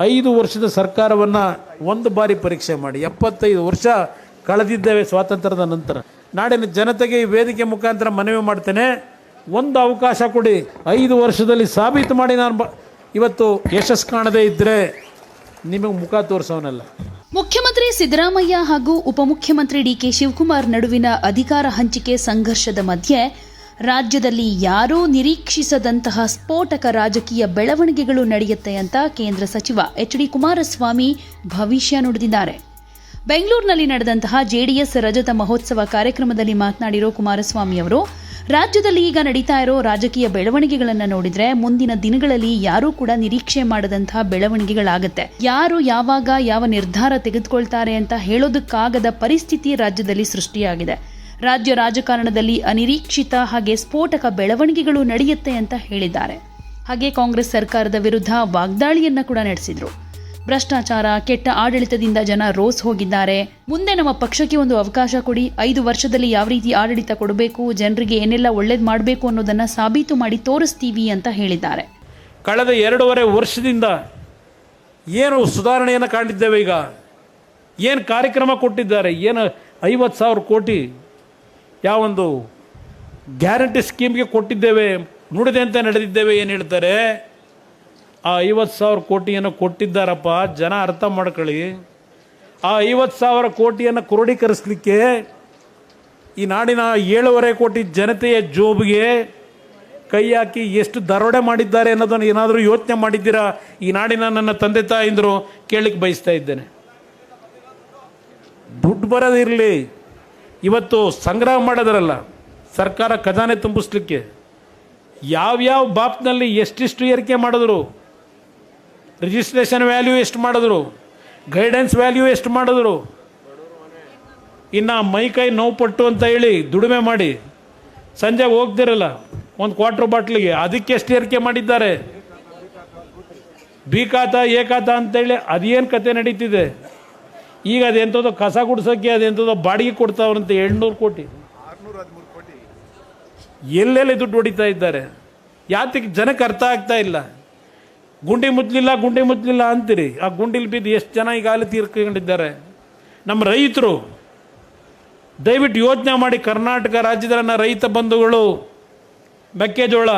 ಐದು ವರ್ಷದ ಸರ್ಕಾರವನ್ನು ಒಂದು ಬಾರಿ ಪರೀಕ್ಷೆ ಮಾಡಿ, ಎಪ್ಪತ್ತೈದು ವರ್ಷ ಕಳೆದಿದ್ದೇವೆ ಸ್ವಾತಂತ್ರ್ಯದ ನಂತರ. ನಾಡಿನ ಜನತೆಗೆ ಈ ವೇದಿಕೆ ಮುಖಾಂತರ ಮನವಿ ಮಾಡ್ತೇನೆ. ಒಂದು ಅವಕಾಶ ಕೊಡಿ. ಐದು ವರ್ಷದಲ್ಲಿ ಸಾಬೀತು ಮಾಡಿ ನಾನು ಇವತ್ತು ಯಶಸ್ಸು ಕಾಣದೇ ಇದ್ದರೆ ನಿಮಗೆ ಮುಖ ತೋರಿಸೋನಲ್ಲ. ಮುಖ್ಯಮಂತ್ರಿ ಸಿದ್ದರಾಮಯ್ಯ ಹಾಗೂ ಉಪಮುಖ್ಯಮಂತ್ರಿ ಡಿಕೆ ಶಿವಕುಮಾರ್ ನಡುವಿನ ಅಧಿಕಾರ ಹಂಚಿಕೆ ಸಂಘರ್ಷದ ಮಧ್ಯೆ ರಾಜ್ಯದಲ್ಲಿ ಯಾರೂ ನಿರೀಕ್ಷಿಸದಂತಹ ಸ್ಫೋಟಕ ರಾಜಕೀಯ ಬೆಳವಣಿಗೆಗಳು ನಡೆಯುತ್ತೆ ಅಂತ ಕೇಂದ್ರ ಸಚಿವ ಎಚ್ ಡಿ ಕುಮಾರಸ್ವಾಮಿ ಭವಿಷ್ಯ ನುಡಿದಿದ್ದಾರೆ. ಬೆಂಗಳೂರಿನಲ್ಲಿ ನಡೆದಂತಹ ಜೆಡಿಎಸ್ ರಜತ ಮಹೋತ್ಸವ ಕಾರ್ಯಕ್ರಮದಲ್ಲಿ ಮಾತನಾಡಿರೋ ಕುಮಾರಸ್ವಾಮಿ ಅವರು, ರಾಜ್ಯದಲ್ಲಿ ಈಗ ನಡೀತಾ ಇರೋ ರಾಜಕೀಯ ಬೆಳವಣಿಗೆಗಳನ್ನು ನೋಡಿದ್ರೆ ಮುಂದಿನ ದಿನಗಳಲ್ಲಿ ಯಾರೂ ಕೂಡ ನಿರೀಕ್ಷೆ ಮಾಡದಂತಹ ಬೆಳವಣಿಗೆಗಳಾಗುತ್ತೆ. ಯಾರು ಯಾವಾಗ ಯಾವ ನಿರ್ಧಾರ ತೆಗೆದುಕೊಳ್ತಾರೆ ಅಂತ ಹೇಳೋದಕ್ಕಾಗದ ಪರಿಸ್ಥಿತಿ ರಾಜ್ಯದಲ್ಲಿ ಸೃಷ್ಟಿಯಾಗಿದೆ. ರಾಜ್ಯ ರಾಜಕಾರಣದಲ್ಲಿ ಅನಿರೀಕ್ಷಿತ ಹಾಗೆ ಸ್ಫೋಟಕ ಬೆಳವಣಿಗೆಗಳು ನಡೆಯುತ್ತೆ ಅಂತ ಹೇಳಿದ್ದಾರೆ. ಹಾಗೆ ಕಾಂಗ್ರೆಸ್ ಸರ್ಕಾರದ ವಿರುದ್ಧ ವಾಗ್ದಾಳಿಯನ್ನ ಕೂಡ ನಡೆಸಿದ್ರು. ಭ್ರಷ್ಟಾಚಾರ, ಕೆಟ್ಟ ಆಡಳಿತದಿಂದ ಜನ ರೋಸ್ ಹೋಗಿದ್ದಾರೆ. ಮುಂದೆ ನಮ್ಮ ಪಕ್ಷಕ್ಕೆ ಒಂದು ಅವಕಾಶ ಕೊಡಿ. ಐದು ವರ್ಷದಲ್ಲಿ ಯಾವ ರೀತಿ ಆಡಳಿತ ಕೊಡಬೇಕು, ಜನರಿಗೆ ಏನೆಲ್ಲ ಒಳ್ಳೇದು ಮಾಡಬೇಕು ಅನ್ನೋದನ್ನ ಸಾಬೀತು ಮಾಡಿ ತೋರಿಸ್ತೀವಿ ಅಂತ ಹೇಳಿದ್ದಾರೆ. ಕಳೆದ ಎರಡೂವರೆ ವರ್ಷದಿಂದ ಏನು ಸುಧಾರಣೆಯನ್ನು ಕಾಣಿದ್ದೇವೆ ಈಗ? ಏನು ಕಾರ್ಯಕ್ರಮ ಕೊಟ್ಟಿದ್ದಾರೆ? ಏನು ಐವತ್ತು ಸಾವಿರ ಕೋಟಿ ಯಾವೊಂದು ಗ್ಯಾರಂಟಿ ಸ್ಕೀಮ್ಗೆ ಕೊಟ್ಟಿದ್ದೇವೆ ನುಡಿದಂತೆ ನಡೆದಿದ್ದೇವೆ ಏನು ಹೇಳ್ತಾರೆ? ಆ ಐವತ್ತು ಸಾವಿರ ಕೋಟಿಯನ್ನು ಕೊಟ್ಟಿದ್ದಾರಪ್ಪ, ಜನ ಅರ್ಥ ಮಾಡ್ಕೊಳ್ಳಿ. ಆ ಐವತ್ತು ಸಾವಿರ ಕೋಟಿಯನ್ನು ಕ್ರೋಢೀಕರಿಸಲಿಕ್ಕೆ ಈ ನಾಡಿನ ಏಳುವರೆ ಕೋಟಿ ಜನತೆಯ ಜೋಬ್ಗೆ ಕೈ ಹಾಕಿ ಎಷ್ಟು ದರೋಡೆ ಮಾಡಿದ್ದಾರೆ ಅನ್ನೋದನ್ನು ಏನಾದರೂ ಯೋಚನೆ ಮಾಡಿದ್ದೀರಾ? ಈ ನಾಡಿನ ನನ್ನ ತಂದೆ ತಾಯಿಂದರು ಕೇಳಲಿಕ್ಕೆ ಬಯಸ್ತಾ ಇದ್ದೇನೆ. ದುಡ್ಡು ಬರೋದಿರಲಿ. ಇವತ್ತು ಸಂಗ್ರಹ ಮಾಡೋದ್ರಲ್ಲ, ಸರ್ಕಾರ ಖಜಾನೆ ತುಂಬಿಸ್ಲಿಕ್ಕೆ. ಯಾವ್ಯಾವ ಬಾಪ್ನಲ್ಲಿ ಎಷ್ಟಿಷ್ಟು ಏರಿಕೆ ಮಾಡಿದ್ರು? ರಿಜಿಸ್ಟ್ರೇಷನ್ ವ್ಯಾಲ್ಯೂ ಎಷ್ಟು ಮಾಡಿದ್ರು? ಗೈಡೆನ್ಸ್ ವ್ಯಾಲ್ಯೂ ಎಷ್ಟು ಮಾಡಿದ್ರು? ಇನ್ನು ಮೈ ಕೈ ನೋವು ಪಟ್ಟು ಅಂತ ಹೇಳಿ ದುಡಿಮೆ ಮಾಡಿ. ಸಂಜೆ ಹೋಗ್ತಿರಲ್ಲ, ಒಂದು ಕ್ವಾರ್ಟರ್ ಬಾಟ್ಲಿಗೆ, ಅದಕ್ಕೆ ಎಷ್ಟು ಏರಿಕೆ ಮಾಡಿದ್ದಾರೆ? ಬಿ ಖಾತ, ಎ ಖಾತ ಅಂತೇಳಿ ಅದೇನು ಕತೆ ನಡೀತಿದೆ? ಈಗ ಅದೆಂಥದ್ದು ಕಸ ಗುಡ್ಸೋಕ್ಕೆ ಅದೆಂಥದ್ದು ಬಾಡಿಗೆ ಕೊಡ್ತಾವ್ರಂತೆ ಎಂಟುನೂರು ಕೋಟಿ. ಎಲ್ಲೆಲ್ಲಿ ದುಡ್ಡು ಹೊಡಿತಾ ಇದ್ದಾರೆ? ಯಾತಕ್ಕೆ ಜನಕ್ಕೆ ಅರ್ಥ ಆಗ್ತಾ ಇಲ್ಲ. ಗುಂಡಿ ಮುದ್ಲಿಲ್ಲ ಗುಂಡಿ ಮುದ್ಲಿಲ್ಲ ಅಂತೀರಿ. ಆ ಗುಂಡಿಲಿ ಬಿದ್ದು ಎಷ್ಟು ಜನ ಈಗಾಗಲೇ ತೀರ್ಕೊಂಡಿದ್ದಾರೆ? ನಮ್ಮ ರೈತರು ದಯವಿಟ್ಟು ಯೋಚನೆ ಮಾಡಿ ಕರ್ನಾಟಕ ರಾಜ್ಯದ ನನ್ನ ರೈತ ಬಂಧುಗಳು ಮೆಕ್ಕೆಜೋಳ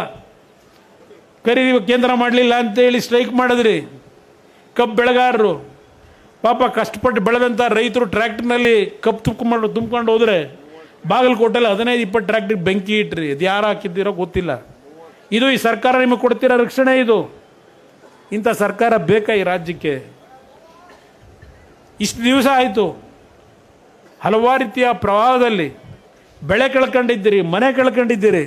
ಖರೀದಿ ಕೇಂದ್ರ ಮಾಡಲಿಲ್ಲ ಅಂತೇಳಿ ಸ್ಟ್ರೈಕ್ ಮಾಡಿದ್ರಿ. ಕಬ್ಬು ಬೆಳೆಗಾರರು ಪಾಪ ಕಷ್ಟಪಟ್ಟು ಬೆಳೆದಂಥ ರೈತರು ಟ್ರ್ಯಾಕ್ಟರ್ನಲ್ಲಿ ಕಪ್ಪು ತುಂಬ್ಕೊಂಡು ತುಂಬ್ಕೊಂಡು ಹೋದರೆ ಬಾಗಲಕೋಟೆಲ್ಲಿ ಹದಿನೈದು, ಇಪ್ಪತ್ತು ಟ್ರ್ಯಾಕ್ಟರ್ ಬೆಂಕಿ ಇಟ್ರಿ. ಅದು ಯಾರು ಹಾಕಿದ್ದೀರೋ ಗೊತ್ತಿಲ್ಲ. ಇದು ಈ ಸರ್ಕಾರ ನಿಮಗೆ ಕೊಡ್ತಿರೋ ರಕ್ಷಣೆ ಇದು. ಇಂಥ ಸರ್ಕಾರ ಬೇಕಾ ಈ ರಾಜ್ಯಕ್ಕೆ? ಇಷ್ಟು ದಿವಸ ಆಯಿತು. ಹಲವಾರು ರೀತಿಯ ಪ್ರವಾಹದಲ್ಲಿ ಬೆಳೆ ಕಳ್ಕೊಂಡಿದ್ದೀರಿ, ಮನೆ ಕಳ್ಕೊಂಡಿದ್ದೀರಿ.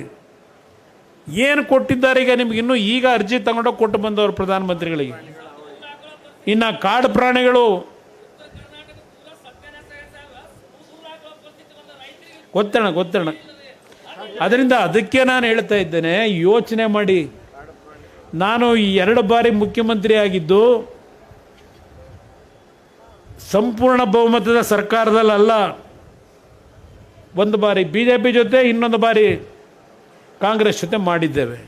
ಏನು ಕೊಟ್ಟಿದ್ದಾರೆ ಈಗ ನಿಮ್ಗೆ? ಇನ್ನೂ ಈಗ ಅರ್ಜಿ ತಗೊಂಡೋಗಿ ಕೊಟ್ಟು ಬಂದವರು ಪ್ರಧಾನಮಂತ್ರಿಗಳಿಗೆ. ಇನ್ನು ಕಾಡು ಪ್ರಾಣಿಗಳು ಗೊತ್ತಣ ಗೊತ್ತಣ ಅದರಿಂದ ಅದಕ್ಕೆ ನಾನು ಹೇಳ್ತಾ ಇದ್ದೇನೆ, ಯೋಚನೆ ಮಾಡಿ. ನಾನು ಈ ಎರಡು ಬಾರಿ ಮುಖ್ಯಮಂತ್ರಿ ಆಗಿದ್ದು ಸಂಪೂರ್ಣ ಬಹುಮತದ ಸರ್ಕಾರದಲ್ಲಲ್ಲ. ಒಂದು ಬಾರಿ ಬಿ ಜೆ ಪಿ ಜೊತೆ, ಇನ್ನೊಂದು ಬಾರಿ ಕಾಂಗ್ರೆಸ್ ಜೊತೆ ಮಾಡಿದ್ದೇವೆ.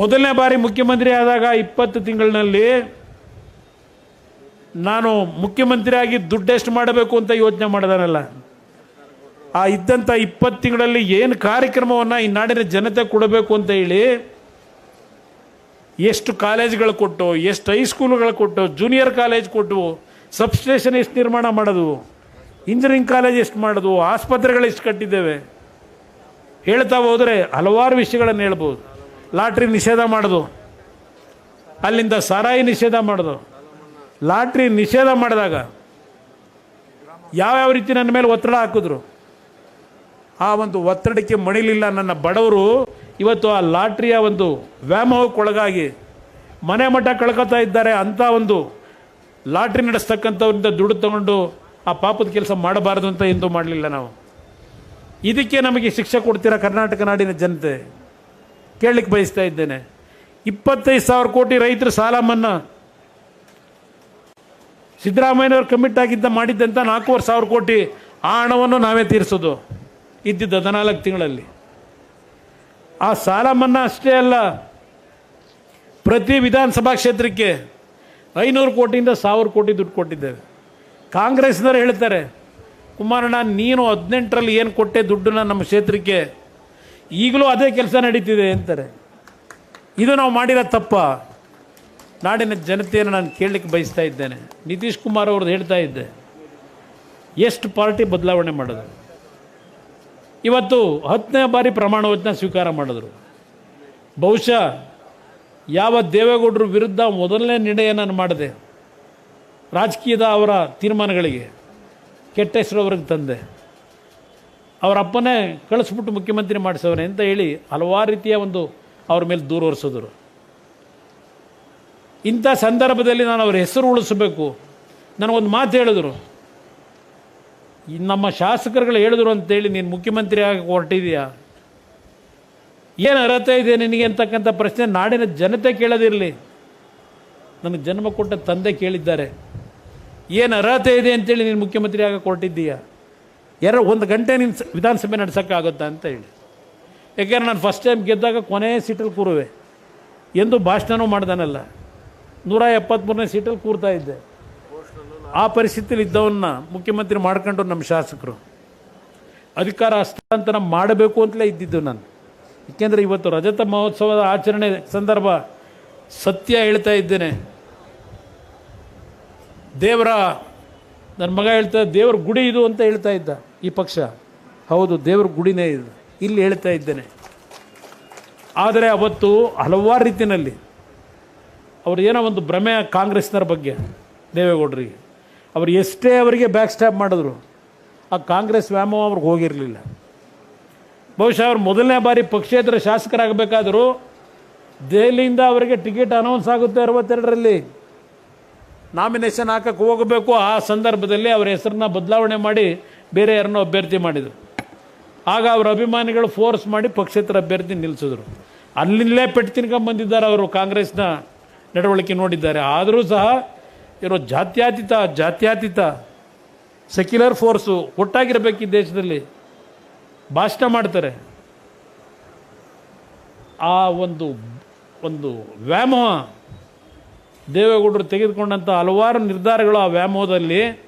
ಮೊದಲನೇ ಬಾರಿ ಮುಖ್ಯಮಂತ್ರಿ ಆದಾಗ ಇಪ್ಪತ್ತು ತಿಂಗಳಿನಲ್ಲಿ ನಾನು ಮುಖ್ಯಮಂತ್ರಿಯಾಗಿ ದುಡ್ಡೆಷ್ಟು ಮಾಡಬೇಕು ಅಂತ ಯೋಚನೆ ಮಾಡಿದಾನಲ್ಲ? ಆ ಇದ್ದಂಥ ಇಪ್ಪತ್ತು ತಿಂಗಳಲ್ಲಿ ಏನು ಕಾರ್ಯಕ್ರಮವನ್ನು ಈ ನಾಡಿನ ಜನತೆ ಕೊಡಬೇಕು ಅಂತ ಹೇಳಿ ಎಷ್ಟು ಕಾಲೇಜ್ಗಳು ಕೊಟ್ಟು, ಎಷ್ಟು ಹೈಸ್ಕೂಲ್ಗಳು ಕೊಟ್ಟು ಜೂನಿಯರ್ ಕಾಲೇಜ್ ಕೊಟ್ಟು ಸಬ್ಸ್ಟೇಷನ್ ಎಷ್ಟು ನಿರ್ಮಾಣ ಮಾಡೋದು ಇಂಜಿನಿಯರಿಂಗ್ ಕಾಲೇಜ್ ಎಷ್ಟು ಮಾಡೋದು, ಆಸ್ಪತ್ರೆಗಳು ಎಷ್ಟು ಕಟ್ಟಿದ್ದೇವೆ? ಹೇಳ್ತಾ ಹೋದರೆ ಹಲವಾರು ವಿಷಯಗಳನ್ನು ಹೇಳ್ಬೋದು. ಲಾಟ್ರಿ ನಿಷೇಧ ಮಾಡೋದು. ಅಲ್ಲಿಂದ ಸಾರಾಯಿ ನಿಷೇಧ ಮಾಡೋದು. ಲಾಟ್ರಿ ನಿಷೇಧ ಮಾಡಿದಾಗ ಯಾವ್ಯಾವ ರೀತಿ ನನ್ನ ಮೇಲೆ ಒತ್ತಡ ಹಾಕಿದ್ರು? ಆ ಒಂದು ಒತ್ತಡಕ್ಕೆ ಮಣಿಲಿಲ್ಲ ನನ್ನ ಬಡವರು. ಇವತ್ತು ಆ ಲಾಟ್ರಿಯ ಒಂದು ವ್ಯಾಮೋಹಕ್ಕೊಳಗಾಗಿ ಮನೆ ಮಠ ಕಳ್ಕೊತಾ ಇದ್ದಾರೆ. ಅಂಥ ಒಂದು ಲಾಟ್ರಿ ನಡೆಸ್ತಕ್ಕಂಥವ್ರಿಂದ ದುಡ್ಡು ತಗೊಂಡು ಆ ಪಾಪದ ಕೆಲಸ ಮಾಡಬಾರ್ದು ಅಂತ ಎಂದೂ ಮಾಡಲಿಲ್ಲ ನಾವು. ಇದಕ್ಕೆ ನಮಗೆ ಶಿಕ್ಷೆ ಕೊಡ್ತೀರಾ ಕರ್ನಾಟಕ ನಾಡಿನ ಜನತೆ? ಕೇಳಲಿಕ್ಕೆ ಬಯಸ್ತಾ ಇದ್ದೇನೆ. ಇಪ್ಪತ್ತೈದು ಸಾವಿರ ಕೋಟಿ ರೈತರ ಸಾಲ ಮನ್ನಾ ಸಿದ್ದರಾಮಯ್ಯನವರು ಕಮಿಟ್ ಆಗಿದ್ದ ಮಾಡಿದ್ದಂಥ ನಾಲ್ಕೂವರೆ ಸಾವಿರ ಕೋಟಿ ಆ ಹಣವನ್ನು ನಾವೇ ತೀರಿಸೋದು ಇದ್ದಿದ್ದ ಹದಿನಾಲ್ಕು ತಿಂಗಳಲ್ಲಿ. ಆ ಸಾಲ ಮನ್ನಾ ಅಷ್ಟೇ ಅಲ್ಲ, ಪ್ರತಿ ವಿಧಾನಸಭಾ ಕ್ಷೇತ್ರಕ್ಕೆ ಐನೂರು ಕೋಟಿಯಿಂದ ಸಾವಿರ ಕೋಟಿ ದುಡ್ಡು ಕೊಟ್ಟಿದ್ದೇವೆ. ಕಾಂಗ್ರೆಸ್ನವರು ಹೇಳ್ತಾರೆ, ಕುಮಾರಣ್ಣ, ನೀನು ಹದಿನೆಂಟರಲ್ಲಿ ಏನು ಕೊಟ್ಟೆ ದುಡ್ಡನ್ನ ನಮ್ಮ ಕ್ಷೇತ್ರಕ್ಕೆ, ಈಗಲೂ ಅದೇ ಕೆಲಸ ನಡೀತಿದೆ ಅಂತಾರೆ. ಇದು ನಾವು ಮಾಡಿರೋ ತಪ್ಪ. ನಾಡಿನ ಜನತೆಯನ್ನು ನಾನು ಕೇಳಲಿಕ್ಕೆ ಬಯಸ್ತಾ ಇದ್ದೇನೆ. ನಿತೀಶ್ ಕುಮಾರ್ ಅವ್ರದ್ದು ಹೇಳ್ತಾ ಇದ್ದೆ. ಎಷ್ಟು ಪಾರ್ಟಿ ಬದಲಾವಣೆ ಮಾಡಿದ್ರು. ಇವತ್ತು ಹತ್ತನೇ ಬಾರಿ ಪ್ರಮಾಣ ವಚನ ಸ್ವೀಕಾರ ಮಾಡಿದ್ರು. ಬಹುಶಃ ಯಾವ ದೇವೇಗೌಡರ ವಿರುದ್ಧ ಮೊದಲನೇ ನಿರ್ಣಯ ನಾನು ಮಾಡಿದೆ. ರಾಜಕೀಯದ ಅವರ ತೀರ್ಮಾನಗಳಿಗೆ ಕೆಟ್ಟ ಹೆಸರು ಅವ್ರಿಗೆ ತಂದೆ. ಅವರ ಅಪ್ಪನೇ ಕಳಿಸ್ಬಿಟ್ಟು ಮುಖ್ಯಮಂತ್ರಿ ಮಾಡಿಸವ್ರೆ ಅಂತ ಹೇಳಿ ಹಲವಾರು ರೀತಿಯ ಒಂದು ಅವ್ರ ಮೇಲೆ ದೂರ ಹೊರಿಸಿದ್ರು ಇಂಥ ಸಂದರ್ಭದಲ್ಲಿ ನಾನು ಅವ್ರ ಹೆಸರು ಉಳಿಸಬೇಕು. ನನಗೊಂದು ಮಾತು ಹೇಳಿದ್ರು. ನಮ್ಮ ಶಾಸಕರುಗಳು ಹೇಳಿದ್ರು ಅಂತೇಳಿ ನೀನು ಮುಖ್ಯಮಂತ್ರಿ ಆಗಿ ಹೊರಟಿದೆಯಾ? ಏನು ಅರ್ಹತೆ ಇದೆ ನಿನಗೆ ಅಂತಕ್ಕಂಥ ಪ್ರಶ್ನೆ ನಾಡಿನ ಜನತೆ ಕೇಳೋದಿರಲಿ. ನನಗೆ ಜನ್ಮ ಕೊಟ್ಟ ತಂದೆ ಕೇಳಿದ್ದಾರೆ. ಏನು ಅರ್ಹತೆ ಇದೆ ಅಂತೇಳಿ ನೀನು ಮುಖ್ಯಮಂತ್ರಿ ಆಗಿ ಹೊರಟಿದ್ದೀಯಾ? ಎರಡು ಒಂದು ಗಂಟೆ ನಿನ್ನ ವಿಧಾನಸಭೆ ನಡೆಸೋಕ್ಕಾಗುತ್ತಾ ಅಂತ ಹೇಳಿ. ಯಾಕೆಂದ್ರೆ ನಾನು ಫಸ್ಟ್ ಟೈಮ್ ಗೆದ್ದಾಗ ಕೊನೆಯ ಸೀಟಲ್ಲಿ ಕೂರುವೆ. ಎಂದು ಭಾಷಣನೂ ಮಾಡ್ದಾನಲ್ಲ. ನೂರ ಎಪ್ಪತ್ತ್ಮೂರನೇ ಸೀಟಲ್ಲಿ ಕೂರ್ತಾ ಇದ್ದೆ. ಆ ಪರಿಸ್ಥಿತಿಯಲ್ಲಿ ಇದ್ದವನ್ನ ಮುಖ್ಯಮಂತ್ರಿ ಮಾಡ್ಕೊಂಡು ನಮ್ಮ ಶಾಸಕರು. ಅಧಿಕಾರ ಹಸ್ತಾಂತರ ಮಾಡಬೇಕು ಅಂತಲೇ ಇದ್ದಿದ್ದು ನಾನು. ಏಕೆಂದರೆ ಇವತ್ತು ರಜತ ಮಹೋತ್ಸವದ ಆಚರಣೆ ಸಂದರ್ಭ ಸತ್ಯ ಹೇಳ್ತಾ ಇದ್ದೇನೆ. ದೇವರ, ನನ್ನ ಮಗ ಹೇಳ್ತಾ, ದೇವ್ರ ಗುಡಿ ಇದು ಅಂತ ಹೇಳ್ತಾ ಇದ್ದ ಈ ಪಕ್ಷ. ಹೌದು, ದೇವ್ರ ಗುಡಿನೇ ಇದು. ಇಲ್ಲಿ ಹೇಳ್ತಾ ಇದ್ದೇನೆ. ಆದರೆ ಅವತ್ತು ಹಲವಾರು ರೀತಿಯಲ್ಲಿ ಅವ್ರು ಏನೋ ಒಂದು ಭ್ರಮೆ ಕಾಂಗ್ರೆಸ್ನರ ಬಗ್ಗೆ, ದೇವೇಗೌಡರಿಗೆ. ಅವ್ರು ಎಷ್ಟೇ ಅವರಿಗೆ ಬ್ಯಾಕ್ ಸ್ಟ್ಯಾಪ್ ಮಾಡಿದ್ರು, ಆ ಕಾಂಗ್ರೆಸ್ ವ್ಯಾಮೋಹ ಅವ್ರಿಗೆ ಹೋಗಿರಲಿಲ್ಲ. ಬಹುಶಃ ಅವ್ರು ಮೊದಲನೇ ಬಾರಿ ಪಕ್ಷೇತರ ಶಾಸಕರಾಗಬೇಕಾದರೂ ದೆಹಲಿಯಿಂದ ಅವರಿಗೆ ಟಿಕೆಟ್ ಅನೌನ್ಸ್ ಆಗುತ್ತೆ ಅರವತ್ತೆರಡರಲ್ಲಿ. ನಾಮಿನೇಷನ್ ಹಾಕಕ್ಕೆ ಹೋಗಬೇಕು, ಆ ಸಂದರ್ಭದಲ್ಲಿ ಅವರ ಹೆಸರನ್ನ ಬದಲಾವಣೆ ಮಾಡಿ ಬೇರೆ ಯಾರನ್ನೋ ಅಭ್ಯರ್ಥಿ ಮಾಡಿದರು. ಆಗ ಅವರ ಅಭಿಮಾನಿಗಳು ಫೋರ್ಸ್ ಮಾಡಿ ಪಕ್ಷೇತರ ಅಭ್ಯರ್ಥಿ ನಿಲ್ಲಿಸಿದ್ರು ಅಲ್ಲಿಂದಲೇ ಪೆಟ್ಟು ತಿನ್ಕೊಂಬಂದಿದ್ದಾರೆ ಅವರು ಕಾಂಗ್ರೆಸ್ನ ನಡವಳಿಕೆ ನೋಡಿದ್ದಾರೆ. ಆದರೂ ಸಹ ಇರೋ ಜಾತ್ಯಾತೀತ ಜಾತ್ಯಾತೀತ ಸೆಕ್ಯುಲರ್ ಫೋರ್ಸು ಒಟ್ಟಾಗಿರಬೇಕು ಈ ದೇಶದಲ್ಲಿ. ಭಾಷಣ ಮಾಡ್ತಾರೆ. ಆ ಒಂದು ಒಂದು ವ್ಯಾಮೋಹ ದೇವೇಗೌಡರು ತೆಗೆದುಕೊಂಡಂಥ ಹಲವಾರು ನಿರ್ಧಾರಗಳು ಆ ವ್ಯಾಮೋಹದಲ್ಲಿ.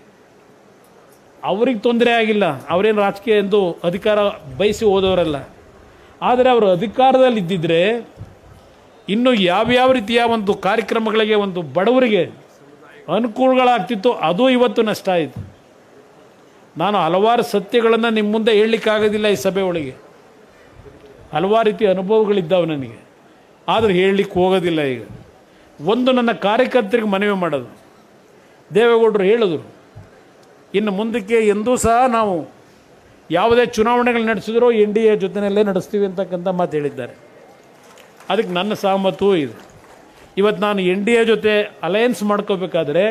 ಅವ್ರಿಗೆ ತೊಂದರೆ ಆಗಿಲ್ಲ. ಅವರೇನು ರಾಜಕೀಯ ಎಂದು ಅಧಿಕಾರ ಬಯಸಿ ಹೋದವರಲ್ಲ. ಆದರೆ ಅವರು ಅಧಿಕಾರದಲ್ಲಿ ಇದ್ದಿದ್ರೆ ಇನ್ನು ಯಾವ್ಯಾವ ರೀತಿಯ ಒಂದು ಕಾರ್ಯಕ್ರಮಗಳಿಗೆ ಒಂದು ಬಡವರಿಗೆ ಅನುಕೂಲಗಳಾಗ್ತಿತ್ತು ಅದು ಇವತ್ತು ನಷ್ಟ ಆಯಿತು. ನಾನು ಹಲವಾರು ಸತ್ಯಗಳನ್ನು ನಿಮ್ಮ ಮುಂದೆ ಹೇಳಲಿಕ್ಕಾಗೋದಿಲ್ಲ ಈ ಸಭೆ ಒಳಗೆ. ಹಲವಾರು ರೀತಿಯ ಅನುಭವಗಳಿದ್ದಾವೆ ನನಗೆ. ಆದರೆ ಹೇಳಲಿಕ್ಕೆ ಹೋಗೋದಿಲ್ಲ ಈಗ. ಒಂದು ನನ್ನ ಕಾರ್ಯಕರ್ತರಿಗೆ ಮನವಿ ಮಾಡೋದು. ದೇವೇಗೌಡರು ಹೇಳಿದರು, ಇನ್ನು ಮುಂದಕ್ಕೆ ಎಂದೂ ಸಹ ನಾವು ಯಾವುದೇ ಚುನಾವಣೆಗಳು ನಡೆಸಿದ್ರೂ ಎನ್ ಡಿ ಎ ಜೊತೆಯಲ್ಲೇ ನಡೆಸ್ತೀವಿ ಅಂತಕ್ಕಂಥ ಮಾತು ಹೇಳಿದ್ದಾರೆ. ಅದಕ್ಕೆ ನನ್ನ ಸಹಮತವೂ ಇದೆ. ಇವತ್ತು ನಾನು ಎನ್ ಡಿ ಎ ಜೊತೆ ಅಲಯನ್ಸ್ ಮಾಡ್ಕೋಬೇಕಾದ್ರೆ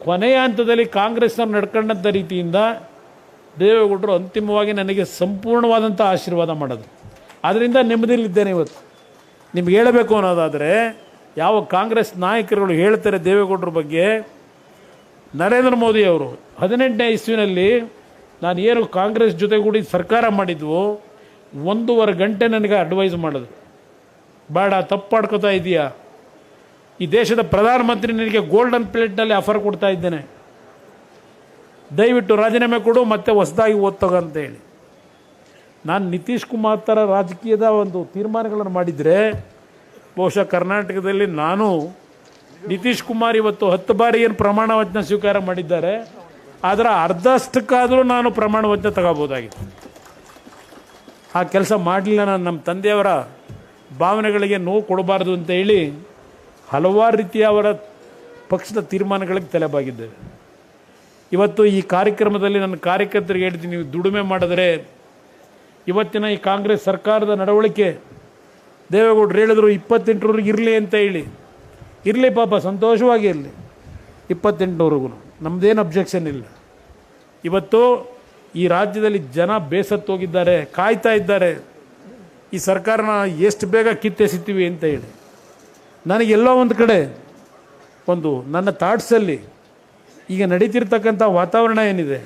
ಕೊನೆಯ ಹಂತದಲ್ಲಿ ಕಾಂಗ್ರೆಸ್ನವ್ರು ನಡ್ಕೊಂಡಂಥ ರೀತಿಯಿಂದ ದೇವೇಗೌಡರು ಅಂತಿಮವಾಗಿ ನನಗೆ ಸಂಪೂರ್ಣವಾದಂಥ ಆಶೀರ್ವಾದ ಮಾಡೋದು ಅದರಿಂದ ನೆಮ್ಮದಿಯಲ್ಲಿದ್ದೇನೆ ಇವತ್ತು. ನಿಮ್ಗೆ ಹೇಳಬೇಕು ಅನ್ನೋದಾದರೆ ಯಾವ ಕಾಂಗ್ರೆಸ್ ನಾಯಕರುಗಳು ಹೇಳ್ತಾರೆ ದೇವೇಗೌಡರ ಬಗ್ಗೆ, ನರೇಂದ್ರ ಮೋದಿ ಅವರು ಹದಿನೆಂಟನೇ ಇಸ್ವಿನಲ್ಲಿ ನಾನು ಏನು ಕಾಂಗ್ರೆಸ್ ಜೊತೆಗೂಡಿ ಸರ್ಕಾರ ಮಾಡಿದ್ವು, ಒಂದೂವರೆ ಗಂಟೆ ನನಗೆ ಅಡ್ವೈಸ್ ಮಾಡೋದು ಬೇಡ, ತಪ್ಪು ಮಾಡ್ಕೋತಾ ಇದೀಯಾ? ಈ ದೇಶದ ಪ್ರಧಾನಮಂತ್ರಿ ನಿನಗೆ ಗೋಲ್ಡನ್ ಪ್ಲೇಟ್ನಲ್ಲಿ ಆಫರ್ ಕೊಡ್ತಾ ಇದ್ದೇನೆ. ದಯವಿಟ್ಟು ರಾಜೀನಾಮೆ ಕೊಡು, ಮತ್ತೆ ಹೊಸದಾಗಿ ಓದ್ತೋಗ ಅಂತ ಹೇಳಿ ನಾನು ನಿತೀಶ್ ಕುಮಾರ್ ಥರ ರಾಜಕೀಯದ ಒಂದು ತೀರ್ಮಾನಗಳನ್ನು ಮಾಡಿದರೆ, ಬಹುಶಃ ಕರ್ನಾಟಕದಲ್ಲಿ ನಾನು ನಿತೀಶ್ ಕುಮಾರ್ ಇವತ್ತು ಹತ್ತು ಬಾರಿ ಏನು ಪ್ರಮಾಣ ವಚನ ಸ್ವೀಕಾರ ಮಾಡಿದ್ದಾರೆ. ಅದರ ಅರ್ಧಷ್ಟಕ್ಕಾದರೂ ನಾನು ಪ್ರಮಾಣ ವಚನ ತಗೋಬೋದಾಗಿತ್ತು ಆ ಕೆಲಸ ಮಾಡಲಿಲ್ಲ ನಾನು ನಮ್ಮ ತಂದೆಯವರ ಭಾವನೆಗಳಿಗೆ ನೋವು ಕೊಡಬಾರ್ದು ಅಂತ ಹೇಳಿ ಹಲವಾರು ರೀತಿಯ ಅವರ ಪಕ್ಷದ ತೀರ್ಮಾನಗಳಿಗೆ ತಲೆಬಾಗಿದ್ದೇವೆ ಇವತ್ತು ಈ ಕಾರ್ಯಕ್ರಮದಲ್ಲಿ ನನ್ನ ಕಾರ್ಯಕರ್ತರಿಗೆ ಹೇಳ್ತೀನಿ, ನೀವು ದುಡಿಮೆ ಮಾಡಿದ್ರೆ ಇವತ್ತಿನ ಈ ಕಾಂಗ್ರೆಸ್ ಸರ್ಕಾರದ ನಡವಳಿಕೆ ದೇವೇಗೌಡರು ಹೇಳಿದ್ರು ಇಪ್ಪತ್ತೆಂಟರವರೆಗೆ ಇರಲಿ ಅಂತ ಹೇಳಿ. ಇರಲಿ ಪಾಪ, ಸಂತೋಷವಾಗಿ ಇರಲಿ. ಇಪ್ಪತ್ತೆಂಟುವರೆಗೂ ನಮ್ಮದೇನು ಅಬ್ಜೆಕ್ಷನ್ ಇಲ್ಲ. ಇವತ್ತು ಈ ರಾಜ್ಯದಲ್ಲಿ ಜನ ಬೇಸತ್ತೋಗಿದ್ದಾರೆ, ಕಾಯ್ತಾ ಇದ್ದಾರೆ. ಈ ಸರ್ಕಾರನ ಎಷ್ಟು ಬೇಗ ಕಿತ್ತೆಸಿತೀವಿ ಅಂತ ಹೇಳಿ. ನನಗೆಲ್ಲೋ ಒಂದು ಕಡೆ ಒಂದು ನನ್ನ ಥಾಟ್ಸಲ್ಲಿ ಈಗ ನಡೀತಿರ್ತಕ್ಕಂಥ ವಾತಾವರಣ ಏನಿದೆ,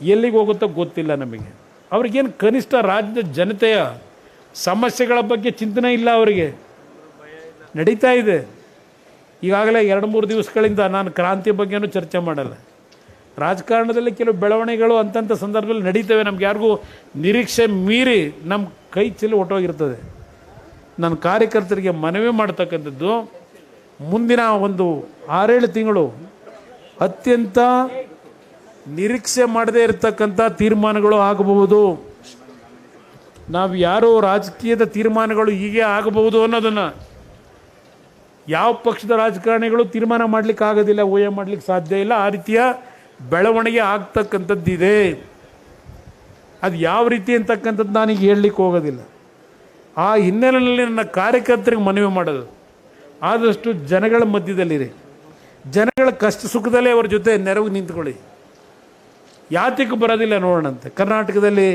ಎಲ್ಲಿಗೆ ಹೋಗುತ್ತೋ ಗೊತ್ತಿಲ್ಲ ನಮಗೆ. ಅವ್ರಿಗೇನು ಕನಿಷ್ಠ ರಾಜ್ಯದ ಜನತೆಯ ಸಮಸ್ಯೆಗಳ ಬಗ್ಗೆ ಚಿಂತನೆ ಇಲ್ಲ ಅವರಿಗೆ. ನಡೀತಾ ಇದೆ. ಈಗಾಗಲೇ ಎರಡು ಮೂರು ದಿವಸಗಳಿಂದ ನಾನು ಕ್ರಾಂತಿ ಬಗ್ಗೆನೂ ಚರ್ಚೆ ಮಾಡಲ್ಲ. ರಾಜಕಾರಣದಲ್ಲಿ ಕೆಲವು ಬೆಳವಣಿಗೆಗಳು ಅಂತಂಥ ಸಂದರ್ಭದಲ್ಲಿ ನಡೀತವೆ. ನಮ್ಗೆ ಯಾರಿಗೂ ನಿರೀಕ್ಷೆ ಮೀರಿ ನಮ್ಮ ಕೈ ಚೆಲ್ಲಿ ಹೊಟ್ಟೋಗಿರ್ತದೆ ನನ್ನ ಕಾರ್ಯಕರ್ತರಿಗೆ ಮನವಿ ಮಾಡ್ತಕ್ಕಂಥದ್ದು, ಮುಂದಿನ ಒಂದು ಆರೇಳು ತಿಂಗಳು ಅತ್ಯಂತ ನಿರೀಕ್ಷೆ ಮಾಡದೇ ಇರತಕ್ಕಂಥ ತೀರ್ಮಾನಗಳು ಆಗಬಹುದು. ನಾವು ಯಾರೋ ರಾಜಕೀಯದ ತೀರ್ಮಾನಗಳು ಹೀಗೆ ಆಗಬಹುದು ಅನ್ನೋದನ್ನು ಯಾವ ಪಕ್ಷದ ರಾಜಕಾರಣಿಗಳು ತೀರ್ಮಾನ ಮಾಡ್ಲಿಕ್ಕೆ ಆಗೋದಿಲ್ಲ ಊಹೆ ಮಾಡ್ಲಿಕ್ಕೆ ಸಾಧ್ಯ ಇಲ್ಲ. ಆ ರೀತಿಯ ಬೆಳವಣಿಗೆ ಆಗ್ತಕ್ಕಂಥದ್ದಿದೆ. ಅದು ಯಾವ ರೀತಿ ಅಂತಕ್ಕಂಥದ್ದು ನನಗೆ ಹೇಳಲಿಕ್ಕೆ ಹೋಗೋದಿಲ್ಲ. ಆ ಹಿನ್ನೆಲೆಯಲ್ಲಿ ನನ್ನ ಕಾರ್ಯಕರ್ತರಿಗೆ ಮನವಿ ಮಾಡೋದು. ಆದಷ್ಟು ಜನಗಳ ಮಧ್ಯದಲ್ಲಿರಿ. ಜನಗಳ ಕಷ್ಟ ಸುಖದಲ್ಲೇ ಅವ್ರ ಜೊತೆ ನೆರವು ನಿಂತ್ಕೊಳ್ಳಿ. ಯಾತಿಗೆ ಬರೋದಿಲ್ಲ ನೋಡೋಣಂತೆ ಕರ್ನಾಟಕದಲ್ಲಿ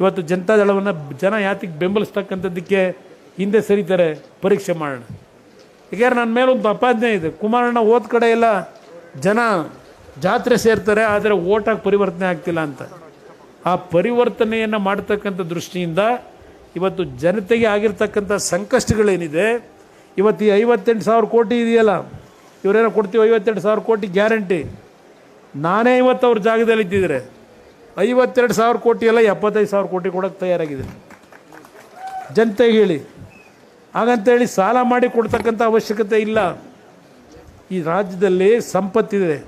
ಇವತ್ತು ಜನತಾ ದಳವನ್ನು ಜನ ಯಾತಿಗೆ ಬೆಂಬಲಿಸ್ತಕ್ಕಂಥದ್ದಕ್ಕೆ ಹಿಂದೆ ಸರಿತಾರೆ, ಪರೀಕ್ಷೆ ಮಾಡೋಣ. ಯಾಕೆಂದ್ರೆ ನನ್ನ ಮೇಲೆ ಒಂದು ಅಪಾದನೆ ಇದೆ. ಕುಮಾರಣ್ಣ ಹೋದ ಕಡೆ ಎಲ್ಲ ಜನ ಜಾತ್ರೆ ಸೇರ್ತಾರೆ, ಆದರೆ ಓಟಾಗಿ ಪರಿವರ್ತನೆ ಆಗ್ತಿಲ್ಲ ಅಂತ. ಆ ಪರಿವರ್ತನೆಯನ್ನು ಮಾಡ್ತಕ್ಕಂಥ ದೃಷ್ಟಿಯಿಂದ ಇವತ್ತು ಜನತೆಗೆ ಆಗಿರ್ತಕ್ಕಂಥ ಸಂಕಷ್ಟಗಳೇನಿದೆ, ಇವತ್ತು ಈ ಐವತ್ತೆಂಟು ಸಾವಿರ ಕೋಟಿ ಇದೆಯಲ್ಲ, ಇವರೇನೋ ಕೊಡ್ತೀವಿ ಐವತ್ತೆಂಟು ಸಾವಿರ ಕೋಟಿ ಗ್ಯಾರಂಟಿ. ನಾನೇ ಇವತ್ತು ಅವ್ರ ಜಾಗದಲ್ಲಿ ಇದ್ದಿದ್ರೆ ಐವತ್ತೆರಡು ಸಾವಿರ ಕೋಟಿ ಎಲ್ಲ ಎಪ್ಪತ್ತೈದು ಸಾವಿರ ಕೋಟಿ ಕೊಡೋಕ್ಕೆ ತಯಾರಾಗಿದೆ. ಜನತೆಗೆ ಹೇಳಿ ಹಾಗಂತೇಳಿ ಸಾಲ ಮಾಡಿ ಕೊಡ್ತಕ್ಕಂಥ ಅವಶ್ಯಕತೆ ಇಲ್ಲ. ಈ ರಾಜ್ಯದಲ್ಲಿ ಸಂಪತ್ತಿದೆ.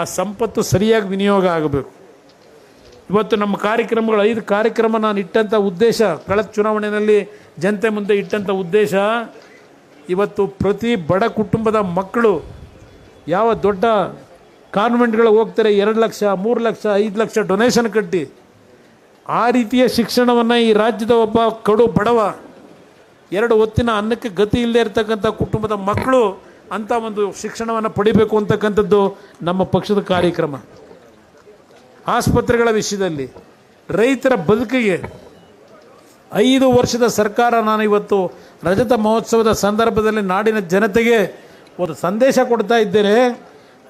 ಆ ಸಂಪತ್ತು ಸರಿಯಾಗಿ ವಿನಿಯೋಗ ಆಗಬೇಕು. ಇವತ್ತು ನಮ್ಮ ಕಾರ್ಯಕ್ರಮಗಳು ಐದು ಕಾರ್ಯಕ್ರಮ ನಾನು ಇಟ್ಟಂಥ ಉದ್ದೇಶ, ಕಳೆದ ಚುನಾವಣೆಯಲ್ಲಿ ಜನತೆ ಮುಂದೆ ಇಟ್ಟಂಥ ಉದ್ದೇಶ, ಇವತ್ತು ಪ್ರತಿ ಬಡ ಕುಟುಂಬದ ಮಕ್ಕಳು ಯಾವ ದೊಡ್ಡ ಕಾನ್ವೆಂಟ್ಗಳಿಗೆ ಹೋಗ್ತಾರೆ, ಎರಡು ಲಕ್ಷ, ಮೂರು ಲಕ್ಷ, ಐದು ಲಕ್ಷ ಡೊನೇಷನ್ ಕಟ್ಟಿ, ಆ ರೀತಿಯ ಶಿಕ್ಷಣವನ್ನು ಈ ರಾಜ್ಯದ ಒಬ್ಬ ಕಡು ಬಡವ, ಎರಡು ಹೊತ್ತಿನ ಅನ್ನಕ್ಕೆ ಗತಿ ಇಲ್ಲದೆ ಇರತಕ್ಕಂಥ ಕುಟುಂಬದ ಮಕ್ಕಳು ಅಂಥ ಒಂದು ಶಿಕ್ಷಣವನ್ನು ಪಡಿಬೇಕು ಅಂತಕ್ಕಂಥದ್ದು ನಮ್ಮ ಪಕ್ಷದ ಕಾರ್ಯಕ್ರಮ. ಆಸ್ಪತ್ರೆಗಳ ವಿಷಯದಲ್ಲಿ ರೈತರ ಬದುಕಿಗೆ ಐದು ವರ್ಷದ ಸರ್ಕಾರ ನಾನು ಇವತ್ತು ರಜತ ಮಹೋತ್ಸವದ ಸಂದರ್ಭದಲ್ಲಿ ನಾಡಿನ ಜನತೆಗೆ ಒಂದು ಸಂದೇಶ ಕೊಡ್ತಾ ಇದ್ದೇನೆ.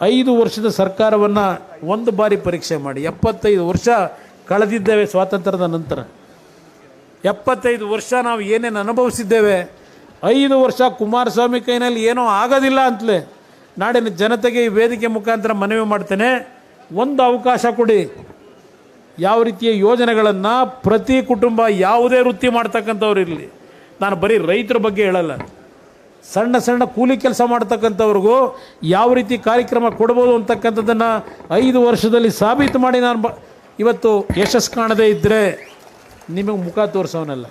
ಐದು ವರ್ಷದ ಸರ್ಕಾರವನ್ನು ಒಂದು ಬಾರಿ ಪರೀಕ್ಷೆ ಮಾಡಿ. ಎಪ್ಪತ್ತೈದು ವರ್ಷ ಕಳೆದಿದ್ದೇವೆ ಸ್ವಾತಂತ್ರ್ಯದ ನಂತರ. ಎಪ್ಪತ್ತೈದು ವರ್ಷ ನಾವು ಏನೇನು ಅನುಭವಿಸಿದ್ದೇವೆ? ಐದು ವರ್ಷ ಕುಮಾರಸ್ವಾಮಿ ಕೈನಲ್ಲಿ ಏನೋ ಆಗೋದಿಲ್ಲ ಅಂತಲೇ ನಾಡಿನ ಜನತೆಗೆ ಈ ವೇದಿಕೆ ಮುಖಾಂತರ ಮನವಿ ಮಾಡ್ತೇನೆ. ಒಂದು ಅವಕಾಶ ಕೊಡಿ. ಯಾವ ರೀತಿಯ ಯೋಜನೆಗಳನ್ನು ಪ್ರತಿ ಕುಟುಂಬ ಯಾವುದೇ ವೃತ್ತಿ ಮಾಡ್ತಕ್ಕಂಥವ್ರು ಇರಲಿ. ನಾನು ಬರೀ ರೈತರ ಬಗ್ಗೆ ಹೇಳಲ್ಲ. ಸಣ್ಣ ಸಣ್ಣ ಕೂಲಿ ಕೆಲಸ ಮಾಡ್ತಕ್ಕಂಥವ್ರಿಗೂ ಯಾವ ರೀತಿ ಕಾರ್ಯಕ್ರಮ ಕೊಡ್ಬೋದು ಅಂತಕ್ಕಂಥದ್ದನ್ನು ಐದು ವರ್ಷದಲ್ಲಿ ಸಾಬೀತು ಮಾಡಿ ನಾನು ಬ ಇವತ್ತು ಯಶಸ್ಸು ಕಾಣದೇ ಇದ್ದರೆ ನಿಮಗೆ ಮುಖ ತೋರಿಸೋನಲ್ಲ.